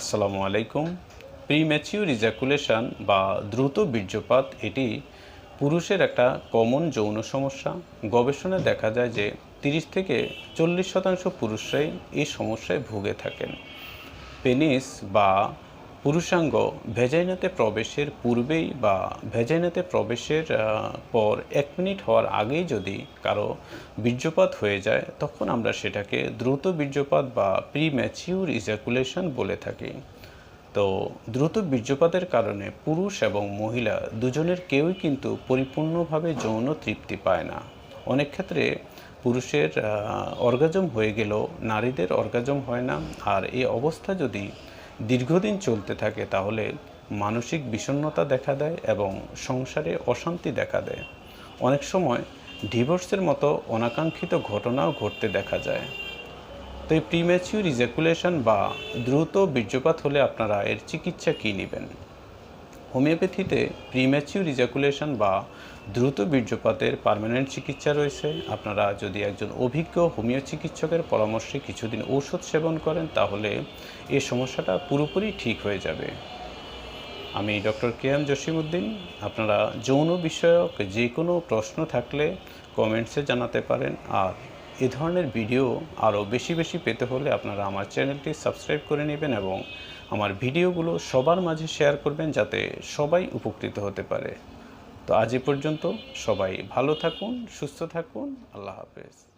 আসসালামু আলাইকুম। Premature ejaculation বা দ্রুত বীর্যপাত, এটি পুরুষের একটা কমন যৌন সমস্যা। গবেষণায় দেখা যায় যে তিরিশ থেকে চল্লিশ শতাংশ পুরুষরাই এই সমস্যায় ভুগে থাকেন। পেনিস বা পুরুষাঙ্গ ভেজাইনাতে প্রবেশের পূর্বেই বা ভেজাইনাতে প্রবেশের পর এক মিনিট হওয়ার আগেই যদি কারও বীর্যপাত হয়ে যায়, তখন আমরা সেটাকে দ্রুত বীর্যপাত বা প্রি ম্যাচিউর ইজাকুলেশন বলে থাকি। তো দ্রুত বীর্যপাতের কারণে পুরুষ এবং মহিলা দুজনের কেউই কিন্তু পরিপূর্ণভাবে যৌন তৃপ্তি পায় না। অনেক ক্ষেত্রে পুরুষের অর্গাজম হয়ে গেলেও নারীদের অর্গাজম হয় না। আর এই অবস্থা যদি দীর্ঘদিন চলতে থাকে, তাহলে মানসিক বিষণ্নতা দেখা দেয় এবং সংসারে অশান্তি দেখা দেয়। অনেক সময় ডিভোর্সের মতো অনাকাঙ্ক্ষিত ঘটনাও ঘটতে দেখা যায়। তো এই প্রিম্যাচিউর ইজাকুলেশন বা দ্রুত বীর্যপাত হলে আপনারা এর চিকিৎসা কী নেবেন? হোমিওপ্যাথিতে প্রিম্যাচিউর ইজাকুলেশন বা দ্রুত বীর্যপাতের পার্মানেন্ট চিকিৎসা রয়েছে। আপনারা যদি একজন অভিজ্ঞ হোমিও চিকিৎসকের পরামর্শে কিছুদিন ঔষধ সেবন করেন, তাহলে এই সমস্যাটা পুরোপুরি ঠিক হয়ে যাবে। আমি ডক্টর কে এম জসিমুদ্দিন আপনারা যৌন বিষয়ক যে কোনো প্রশ্ন থাকলে কমেন্টসে জানাতে পারেন। আর এ ধরনের ভিডিও আরও বেশি বেশি পেতে হলে আপনারা আমার চ্যানেলটি সাবস্ক্রাইব করে নেবেন এবং আমার ভিডিওগুলো সবার মাঝে শেয়ার করবেন যাতে সবাই উপকৃত হতে পারে। তো আজ এ পর্যন্ত সবাই ভালো থাকুন, সুস্থ থাকুন, আল্লাহ হাফেজ।